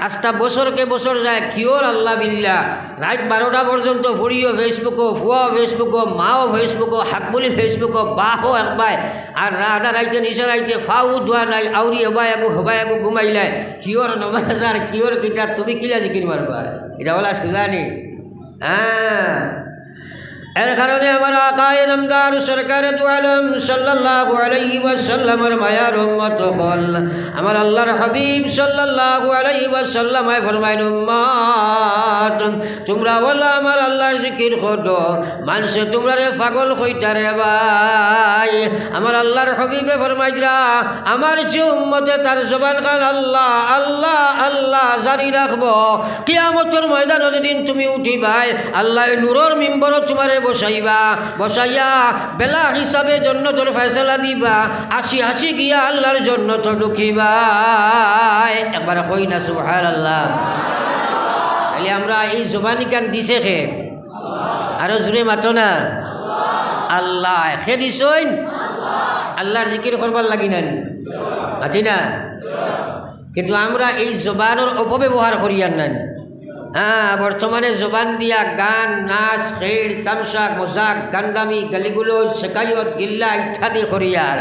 আস্তা বছরকে বছর যায় কিওর আল্লাহ বিল্লা রাত বারোটা পর্যন্ত ফুড়িও ফেসবুকও, ফুয়াও ফেসবুকও, মাও ফেসবুকও হাকবুলি ফেসবুকও, বাহও পায়। আর রাধা রাইতে নিশা রাইতে ফাউ দোয়া নাই, আউরি হবাই আগু হবাই আগু ঘুমাইলাই কিওর নমাজ আর কিওর কিতা তুমি কিলা জিকির মারবা? এটা বলা সুজানি? হ্যাঁ। এর কারণে আমার আকায় নামদার সরকার দুয়ালম সাল্লাল্লাহু আলাইহি ওয়াসাল্লামের মায়ার উম্মত হল। আমার আল্লাহর হাবিব সাল্লাল্লাহু আলাইহি ওয়াসাল্লাম ফরমাইন উম্মত তোমরা আমার আল্লাহর জিকির করো। মানুষে তোমরা রে পাগল কইতারে ভাই। আমার আল্লাহর হাবিবে ফরমাইরা আমার যে উম্মতে তার জবান খান আল্লাহ আল্লাহ আল্লাহ জারি রাখব। কিয়ামতের ময়দানের দিন তুমি উঠিবাই। আল্লাহ নূরর মিম্বর তোমারে বসাইবা, বসাইয়া বেলা হিসাবে জন্য তোর ফয়সলা দিবা, আসি হাসি গিয়া আল্লাহর জন্য তো ঢুকিবা। একবার কই না সুবহান আল্লাহ তাহলে আমরা এই জবানি কান দিছে খে আরও জোরে মাতো না। আল্লাহ খে দিছইন? আল্লাহর জিকির করবার লাগি না মাতি না? কিন্তু আমরা এই জবানের অপব্যবহার করি আর না হ্যাঁ বর্তমানে জবান দিয়া গান, নাচ খেড় তামসা মজাক গান্দামি গালিগুলো শেখাইয়ত গিল্লা ইত্যাদি করিয়ার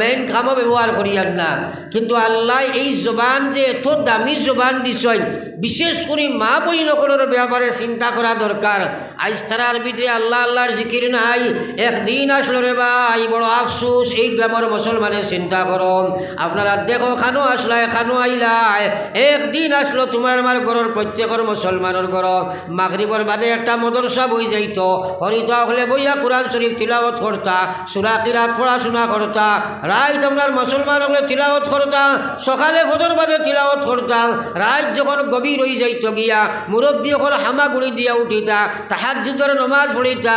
মেইন কামও ব্যবহার করিয়ার না কিন্তু আল্লাহ এই জবান যে এত দামি জবান দিছই বিশেষ করে মা বইনকলের ব্যাপারে চিন্তা করা দরকার। আজ তারার ভিতরে আল্লাহ আল্লাহর জিকির নাই। একদিন আসলো রে ভাই, বড় আফসুস, এই গ্রামের মুসলমানে চিন্তা করো আপনারা দেখো, খানো আসলায়, খানো আইলায়। একদিন আসলো তোমার আমার ঘরের প্রত্যেকের মুসলমানের ঘর। মাগরিবর বাদে একটা মদরসা বই যাইত। হরিত হলে বইয়া কোরআন শরীফ তিলাওত করতা, সুরা কিরাত পড়াশোনা করতা, রায় তোমরা মুসলমান হলে তিলাওত করতা, সকালে ফজর বাদে তিলাওত করতাম রাত যখন গভীর হয়ে যাইত গিয়া, মুরব্বী হল হামাগুড়ি দিয়া উঠিতা তাহার যুদ্ধের নমাজ পড়িতা,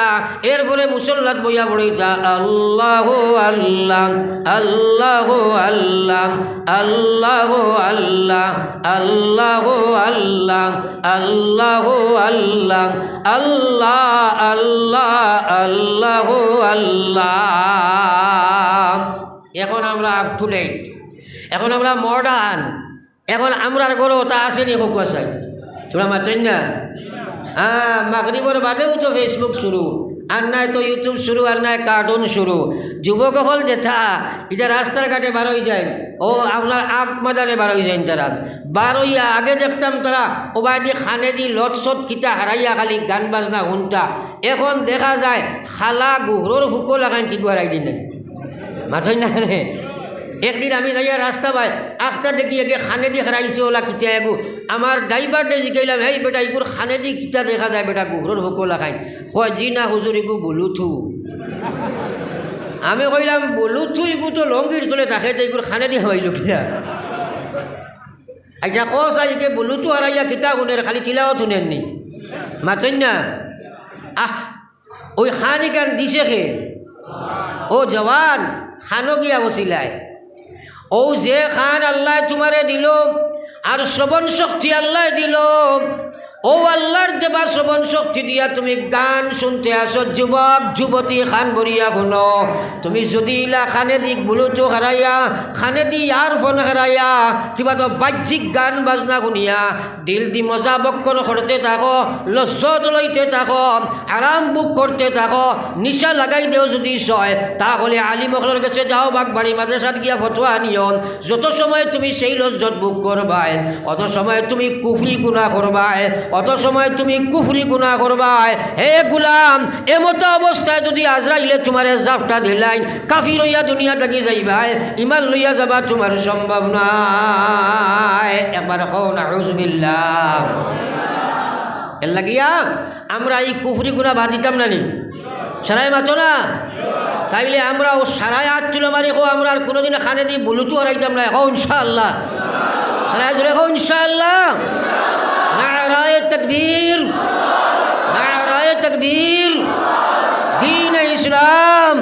এরপরে মুসল্লাত বইয়া পড়িতা, আল্লাহ আল্লাহ আল্লাহ আল্লাহ আল্লাহ আল্লাহ আল্লাহ আল্লাহ আল্লাহ আল্লাহ আল্লাহ আল্লাহ আল্লাহ আল্লাহ। আমরা আপ টু এখন আমরা মডার্ন। এখন আমরার গরো তা আসেনি হোক আসাই তোরা মাত্রেন না? হ্যাঁ মাগরিবর বাদেও তো ফেসবুক শুরু আর নাই তো ইউটিউব শুরু আর নাই কার্টুন শুরু যুবক হল যেথা এটা রাস্তার ঘাটে বারোই যায়। ও আপনার আগ মাদানে বারোই যায় তারা বারোইয়া আগে দেখতাম তারা ওবাই দি খানে দি লত সত কিতা হারাইয়া খালি গান বাজনা, শুনতা। এখন দেখা যায়, খালা গুহরোর ফুকো লাগান কি গুয়ারাই দিন মাথই না একদিন আমি যাইয়া রাস্তা পাই, আখটা দেখি এগে খানে দি হারাইছে ওলা কিতা এগু আমার ড্রাইভার দে জিকাইলাম হেই বেটা ইগুর খানে দি কিতা দেখা যায় বেটা গুহরোর ফুকো খাই। কয়, জি না হুজুর ইগু বলুথু। আমি কইলাম, বলুথু ইগু তো লঙ্গির তোলে তাকে তো ইগুর খানে দি হাইল কিনা আচ্ছা কস আজকে বলুথু হারাইয়া কিতা শুনের খালি তিলাও শুনেননি মাতন না। আহ ওই খানি কান দিছে খে ও জওয়ান খানো গিয়া বসিলায় ও যে খান আল্লাহ তোমারে দিল আর শ্রবণ শক্তি আল্লাহ দিল। ও আল্লাহর দেবা শ্রবণ শক্তি দিয়া তুমি গান শুনতে আসো, যুবক, যুবতী, খান বরিয়া শুনো তুমি যদি ইলা খানে দি বুলুটো হারাইয়া খানে দি ইয়ার ফোন হারাইয়া, কিবা তো বাহ্যিক গান বাজনা শুনিয়া, দিল দি মজা বক্ষণ করতে থাকো, লজ্জত লইতে থাকো আরাম বুক করতে থাকো নিশা লাগাই দেও যদি সয় তাহলে আলিমকলের কাছে যাও বাগবাড়ি মাদ্রাসাত গিয়া ফটোয়া নিয়ন। যত সময় তুমি সেই লজ্জত বুক করবাই অত সময় তুমি কুফরি গুণা করবাই অত সময় তুমি কুফরি গুণা করবাই। হে গুলাম এমতো অবস্থায় যদি আজরাইলে তোমারে জাফটা দিলাই কাফি লইয়া দুনিয়া থাকি যাইবাই, ইমান লইয়া যাবা তোমার সম্ভব নাই। আমরা এই কুফরি গুণা বাদ দিতাম না নি? সারাই মাতো না? তাইলে আমরা ও সারাই আট ছিল মারি হো আমরা আর কোনোদিন খানে দিয়ে বলুতু হারাইতাম না। হো ইনশাআল্লাহ। সারাই জোরে হো ইনশাআল্লাহ। নারায় তকবীর নারায় তকবীর। দিন ইসলাম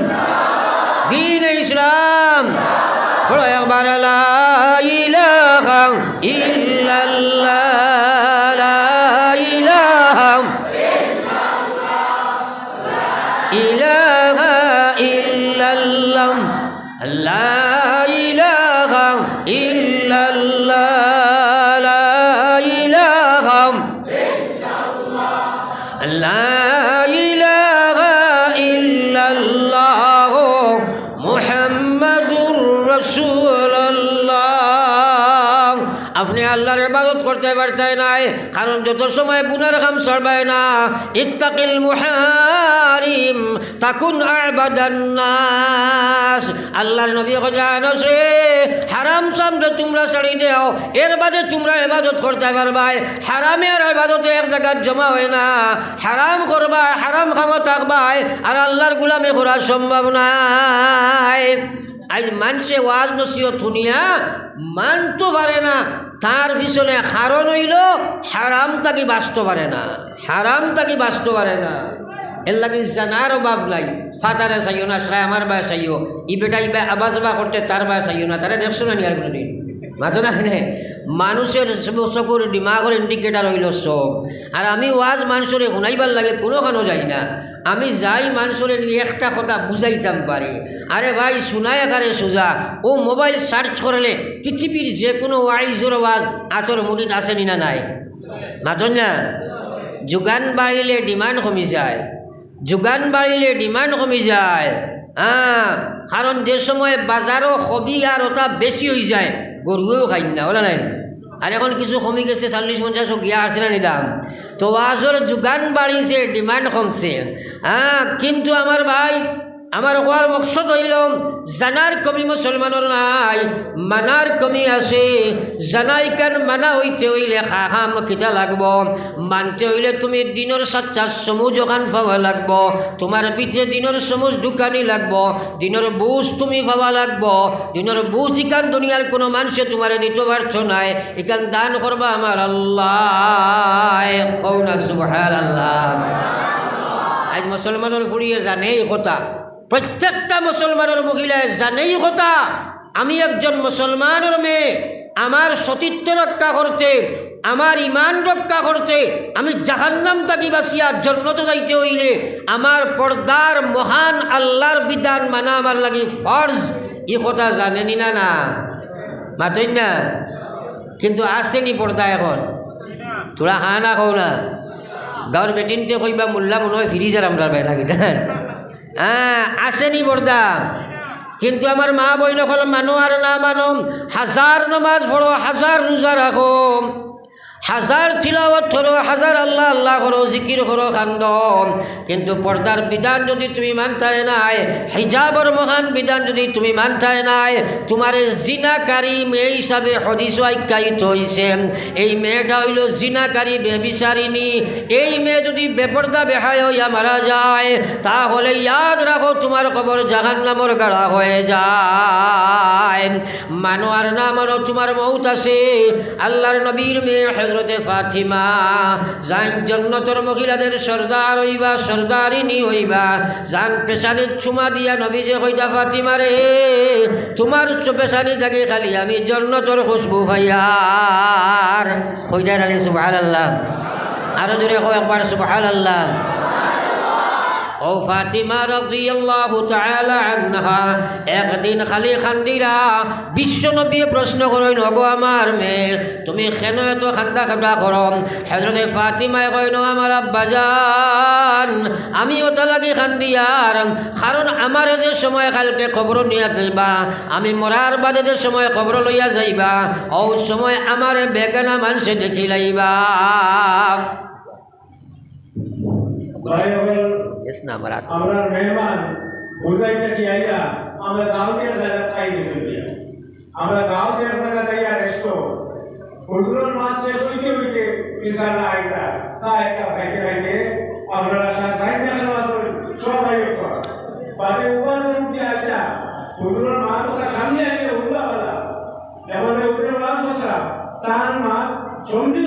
দিন ইসলাম। পড়ো একবার, লা ইলাহা ইল্লাল্লাহ, লা ইলাহা ইলাহা ইল্লাল্লাহ। আপনি আল্লাহর ইবাদত করতে পারতেন নাই, কারণ যত সময় গুনার কাম সরবায় না, ইত্তাকিল মুহারিম তাকুন আবাদান্নাস আল্লাহর নবী রে হারাম সামনে তোমরা ছাড়ি দেও, এর বাদে তোমরা ইবাদত করতে পারবাই। হারামে আর ইবাদতে এক জায়গায় জমা হয় না, হারাম করবাই, হারাম খামা থাকবাই, আর আল্লাহর গুলামে করা সম্ভব নাই। আজ মানুষে ওয়াজ নসিও শুনিয়া মানতে পারে না তার পিছনে কারণ হইল হারাম তাকে বাঁচতে পারে না? হারাম তাকে বাঁচতে পারে না? এর লাগে জানার অভাব নাই। ফাতারে চাইও না সাই আমার বা চাইও। ই বেটা ইবা আবাজ বা করতে তার বা চাইও না। তারা দেখছ না নিয়ার কোনো দিন মাতো নে? মানুষের চকুর ডিমাগর ইন্ডিকেটার হইল চোখ আর আমি ওয়াজ মানুষের শুনাইবার লাগে কোনো কানো যাই না। আমি যাই মানুষের একটা কথা বুঝাইতাম পারি আরে ভাই, শুনাই একারে সোজা। ও মোবাইল সার্চ করলে পৃথিবীর যে কোনো ওয়াইজের ওয়াজ আতর মুড়িত আসেনি না নাই? মাতন না? যোগান বাড়িলে ডিমান্ড কমি যায়। যোগান বাড়িলে ডিমান্ড কমি যায়। হ্যাঁ কারণ যে সময় বাজারও হবি আর ওটা বেশি হয়ে যায়। গরুও খাই না বলে নাই? আর এখন কিছু কমি গেছে চল্লিশ পঞ্চাশ গিয়া আছে না দাম? তো ওয়াজর যোগান বাড়িছে ডিমান্ড কমছে। হ্যাঁ কিন্তু আমার ভাই আমার হওয়ার মকসদ হইল, জানার কমি মুসলমানের নাই, মানার কমি আছে। জানাই কান মানা হইতে হইলে খা খাম কিতা লাগব। মানতে হইলে তুমি দিনের সাতটা সমুজ ওখান পাওয়া লাগব। তোমার পিঠে দিনের সমুজ দোকানি লাগব। দিনের বুঝ তুমি পাওয়া লাগব। দিনের বুঝ ইকান দুনিয়ার কোনো মানুষে তোমার দিতে পারছ নাই ইকান দান করবা আমার আল্লাহ। আল্লাহ আজ মুসলমানের ফুরিয়ে জানে এই কথা। প্রত্যেকটা মুসলমানের মহিলায় জানেই কথা, আমি একজন মুসলমানের মেয়ে, আমার সতীত্ব রক্ষা করতে, আমার ইমান রক্ষা করতে, আমি জাহান্নাম তাকি বাসিয়া জন্নত যাইতে হইলে, আমার পর্দার মহান আল্লাহর বিধান মানা আমার লাগি ফর্জ। ই কথা জানেনি না না? মাতই না? কিন্তু আসেনি পর্দা এখন। তোরা হা না কও না? গাঁৱৰ বেটিনতে কইবা মোল্লা মনে হয় ফিরি যার আমরা বেলা গিটা হ্যাঁ আসেনি বর্দা কিন্তু আমার মা বইন হল মানো আর না মানো হাজার নমাজ পড়ো, হাজার রোজা রাখো। হাজার তিলাওয়াত করো, হাজার আল্লাহ আল্লাহ করো জিকির করো খান্দন কিন্তু পর্দার বিধান যদি তুমি মানতায় নাই, হিজাবর মহান বিধান যদি তুমি মানতায় নাই, তোমার জিনাকারী মেয়ে হিসাবে হদিস আখ্যায়িত হয়েছে এই মেয়েটা হইল জিনাকারী বেবিচারিণী। এই মেয়ে যদি বেপর্দা বেহায় হইয়া মারা যায়, তাহলে ইয়াদ রাখো তোমার কবর জাহান নামর গাড়া হয়ে যায়। মানো আর না মানো তোমার মৌত আছে। আল্লাহর নবীর মেয়ে হজরতে ফাতিমা, যান জন্নতর মহিলাদের সর্দার হইবা, সর্দারিনী হইবা। যান পেশানির চুমা দিয়া নবী যে হইতা ফাতিমা রে, তোমার পেশানি থাকে খালি আমি জন্নতর খুশবু ভাইয়ার হইতা আলী সুবাহ আল্লাহ আরও জোরে কয়েকবার সুবাহ আল্লাহ ও ফাতিমা রাদিয়াল্লাহু তাআলা আনহা, একদিন খালি খান্দিরা বিশ্ব প্রশ্ন করেন, ওগো আমার মেয়ে, তুমি কেন এত খান্দা খান্দা করো? হযরতে ফাতিমায় কইন আমার আব্বাজান আমি ওটা লাগি খান্দিয়ার, কারণ আমার যে সময় কালকে খবর নিয়ে যাইবা, আমি মরার বাদে যে সময় খবর লইয়া যাইবা, ও সময় আমার বেগানা মানুষে দেখি লাইবা ভাই হল না আমার আমরা মেহমান বুঝাইতে কি আইয়া আমরা গাঁও জায়গা পাই গেছি আমরা গাঁও জায়গা যাইয়া রেস্ট হুজুরের মাস শেষ হইতে হইতে ইনশাআল্লাহ আইতা। সা একটা খাইতে খাইতে আমরা সাথে খাইতে নামাজ পড়ি আই তো বাদে উবার মুক্তি আইতা? হুজুরের মা তো সামনে আইলে এখন হুজুরের মাস কথা তার মা সমঝিলা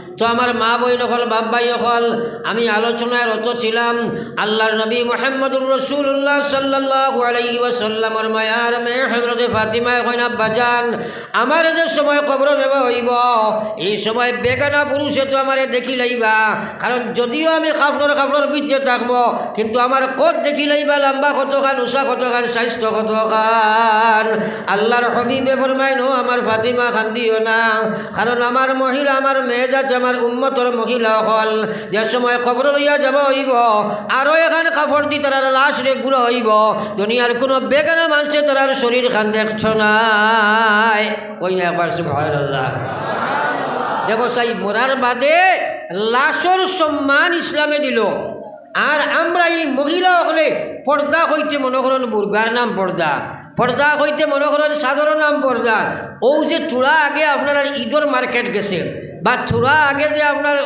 তো আমার মা বই নকল বাপ ভাই নকল আমি আলোচনায় রত ছিলাম আল্লাহর নবী মোহাম্মদুর রসুল্লাহ সাল্লাহ আলাইহি মায়ার মেয়ে হজরতে ফাতিমা এখন বাজান। আমার যে সময় কবর দেব হইব, এই সময় বেগানা পুরুষে তো আমারে দেখি লাইবা। কারণ যদিও আমি খাফর খাফর ভিতরে থাকব, কিন্তু আমার কত দেখি লাইবা, লম্বা কতখান উষা কতখান, স্বাস্থ্য কতখান। আল্লাহর হবিবে ফরমাই নো, আমার ফাতিমা, খান দিও না। কারণ আমার মহিলা, আমার মেয়ে যাচ্ছে, আমার উন্মতর মহিলা হল। যে সময় খবর লইয়া যাব হইব আরও এখান কাপড় দি তার লাশ রে গুঁড়ো হইব। দুনিয়ার কোনো বেগানা মানুষে তার শরীর খান দেখছ নাই। কই না একবার, সুবহানাল্লাহ। দেখো সাই মরার বাদে লাশর সম্মান ইসলামে দিল। আর আমরা এই মহিলা হলে পর্দা হইতে মনে করেন বুর্গার নাম পর্দা। পর্দা হইতে মনে করেন সাধারণ নাম পর্দা। ও যে থোড়া আগে আপনার ঈদর মার্কেট গেছে। বা থোড়া আগে যে আপনার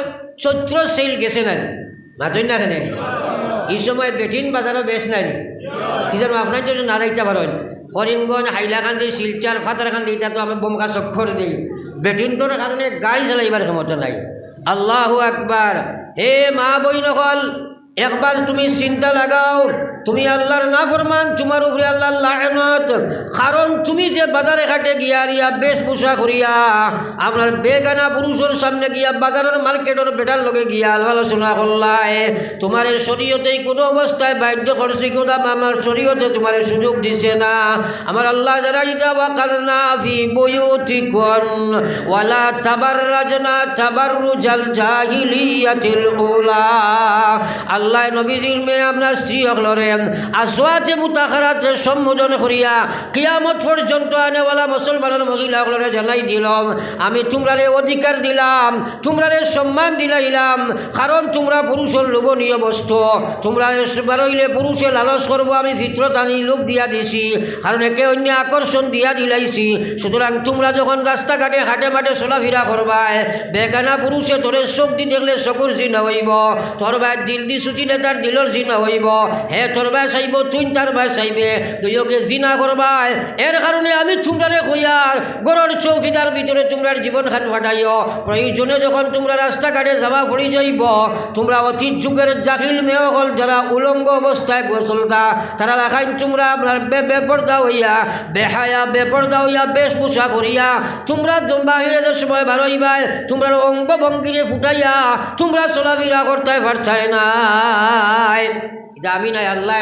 চৈত্র সেল গেছে নাই। মাতই না এই সময় বেটিন বাজারও বেশ নাই। কি জানো, আপনার যদি না দেখতে পারেন করিমগঞ্জ হাইলাকান্দি, শিলচার, ফাতারকান্দি এটা তো আমি বোমকা চক্ষর দিই। বেটিনটোর কারণে গাড়ি চালাইবার ক্ষমতা নাই। আল্লাহ আকবার। হে মা বই নকল একবার তুমি চিন্তা লাগাও, তুমি আল্লাহর না ফরমান তোমার উপরে আল্লাহ লায়নত। কারণ তুমি যে বাজারে ঘাটে গিয়া রিয়া বেশভূষা করিয়া, আপনার বেগানা পুরুষের সামনে গিয়া বাজারের মার্কেটের বেটার লগে গিয়া আলোচনা করলাই তোমার শরীয়তে কোনো অবস্থায় বাধ্য করছি কোথা আমার শরীয়তে তোমার সুযোগ দিছে না। আমার আল্লাহ যারা ইটা ওয়াকালনা ফি বুয়ুতিকুন ওয়ালা তাবাররাজনা তাবাররুজাল জাহিলিয়াতিল উলা। আল্লাহ নবীজির মেয়ে আপনার স্ত্রী হলরে আসওয়াতে মুতাখারাতে সম্বোধন করিয়া কিয়ামত পর্যন্ত আনেওয়ালা মুসলমানের মহিলা হলরে জানাই দিলাম, আমি তোমরারে অধিকার দিলাম, তোমরারে সম্মান দিলাইলাম, কারণ তোমরা পুরুষের লোভনীয় বস্তু। তোমরা বারইলে পুরুষে লালস করব, আমি ভিতরত আনি লোক দিয়া দিছি, কারণ একে অন্য আকর্ষণ দিয়া দিলাইছি। সুতরাং তোমরা যখন রাস্তাঘাটে, হাটে মাঠে চলাফেরা করবাই বেগানা পুরুষে তোরে চোখ দি দেখলে চকুর চিহ্ন হইব তোর ভাই দিল দি চুটিলে তার দিলর চিহ্ন হইব। হে তোর ভাই চাইব তুই তার ভাই চাইবে। দুইকে জিনা করবাই এর কারণে আমি তোমরারে কইয়ার গরর চৌকিদার ভিতরে তোমরার জীবন খান ফাটাইও প্রয়োজনে যখন তোমরা রাস্তাঘাটে যাবা পড়ি যাইব তোমরা অতীত যুগের জাহিল মেয় হল যারা উলঙ্গ অবস্থায় চলতা তারা দেখাই তোমরা আপনার বেপর্দা হইয়া, বেহায়া বেপর্দা হইয়া বেশভূষা করিয়া তোমরা বাহিরে যে সময় বারইবাই তোমরা অঙ্গ ভঙ্গিরে ফুটাইয়া তোমরা চলাফেরা করতে পারতাই নাই এটা আমি আল্লাহ।